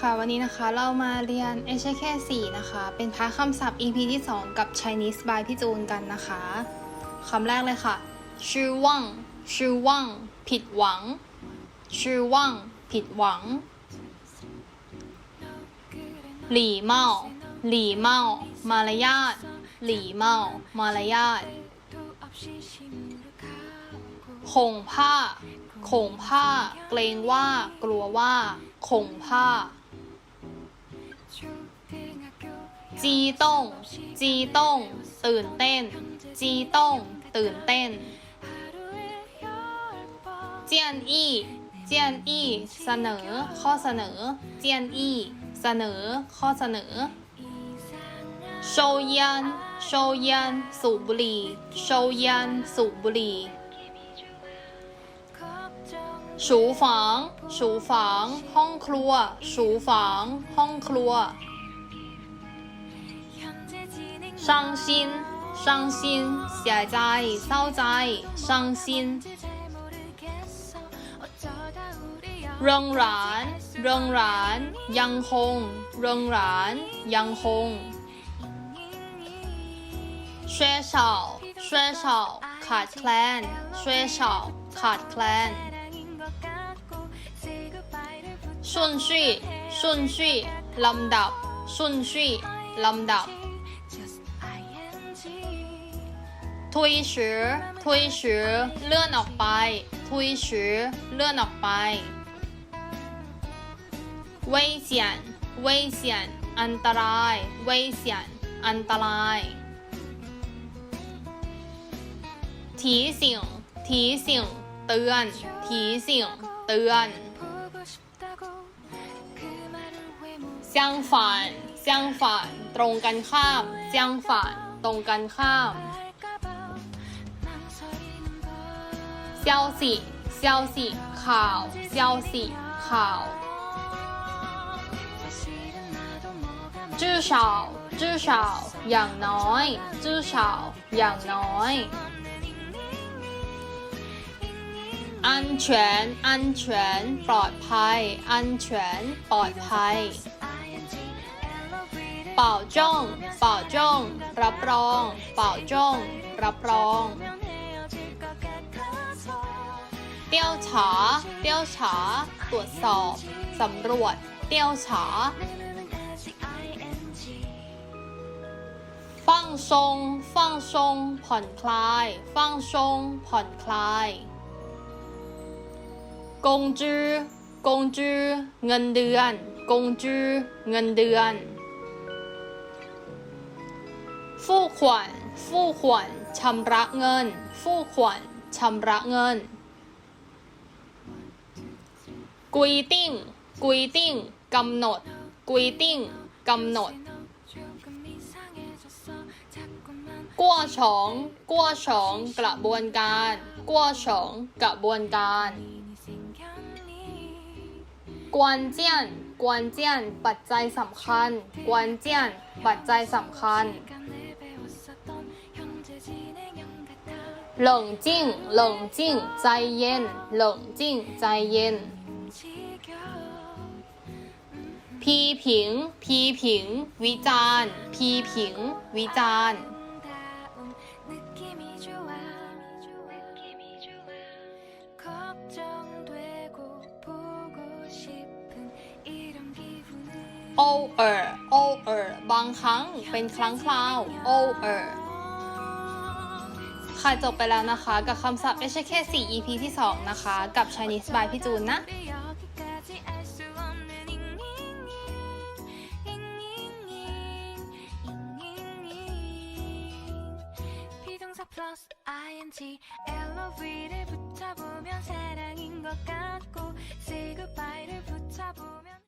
ค่ะวันนี้นะคะเรามาเรียน h k 4นะคะ เป็นพาคำศัพท์ EP ที่ 2 กับ Chinese by พี่จูนกันนะคะคำแรกเลยค่ะชื่อว่างชื่อว่างผิดหวังชื่อว่างผิดหวัง หลี่เมาหลี่เมามารยาทหลี่เมามารยาทคงผ้าคงผ้า เกรงว่า กลัวว่าคงผ้า จีต้งจีต้งตื่นเต้น จีต้งตื่นเต้น เจียนอี้เจียนอี้เสนอ ข้อเสนอ เจียนอี้เสนอ ข้อเสนอโชยันโชยันสูบบุหรี่โชยันสูบบุหรี่สูฝางสูฝาง ห้องครัวสูฝาง ห้องครัว 伤心，伤心，เสียใจ เศร้าใจ伤心เริงหรานเริงหราน ยังคง เริงหราน ยังคง缺少缺少ขาดแคลน缺少ขาดแคลน顺序顺序ลำดับ顺序ลำดับ ทุยชือทุยชือเลื่อนออกไป ทุยชือเลื่อนออกไป危险危险อันตราย危险อันตราย提醒提醒เตือน提醒เตือน相反相反ตรงกันข้าม相反ตรงกันข้าม 消息消息ข่าว消息ข่าว至少至少อย่างน้อย至少อย่างน้อย安全安全ปลอดภัย安全ปลอดภัย保证保证รับรอง保证รับรอง เตี้ยวฉา เตี้ยวฉา ตรวจสอบ สำรวจ เตี้ยวฉา ฟั่งทรง ฟั่งทรง ผ่อนคลาย ฟั่งทรง ผ่อนคลาย กงจื้อกงจื้อเงินเดือน กงจื้อเงินเดือนฟู่ขวัญฟู่ขวัญชำระเงินฟู่ขวัญชำระเงิน กุยติ้งกุยติ้งกำหนดกุยติ้งกำหนดกัวฉองกัวฉองกระบวนการกัวฉองกระบวนการกวนเจียนกวนเจียนปัจจัยสำคัญกวนเจียนปัจจัยสำคัญ冷静冷静ใจเย็น冷静ใจเย็น พีผิง พีผิง วิจารณ์พีผิง วิจารณ์ โอเออร์โอเออบางครั้งเป็นครั้งคราวโอเออค่ะจบไปแล้วนะคะ กับคำศัพท์ HK4 EP ที่ 2 นะคะ กับ Chinese by พี่จูนนะ 플러스 ing LOV를 붙여보면 사랑인 것 같고 Say goodbye를 붙여보면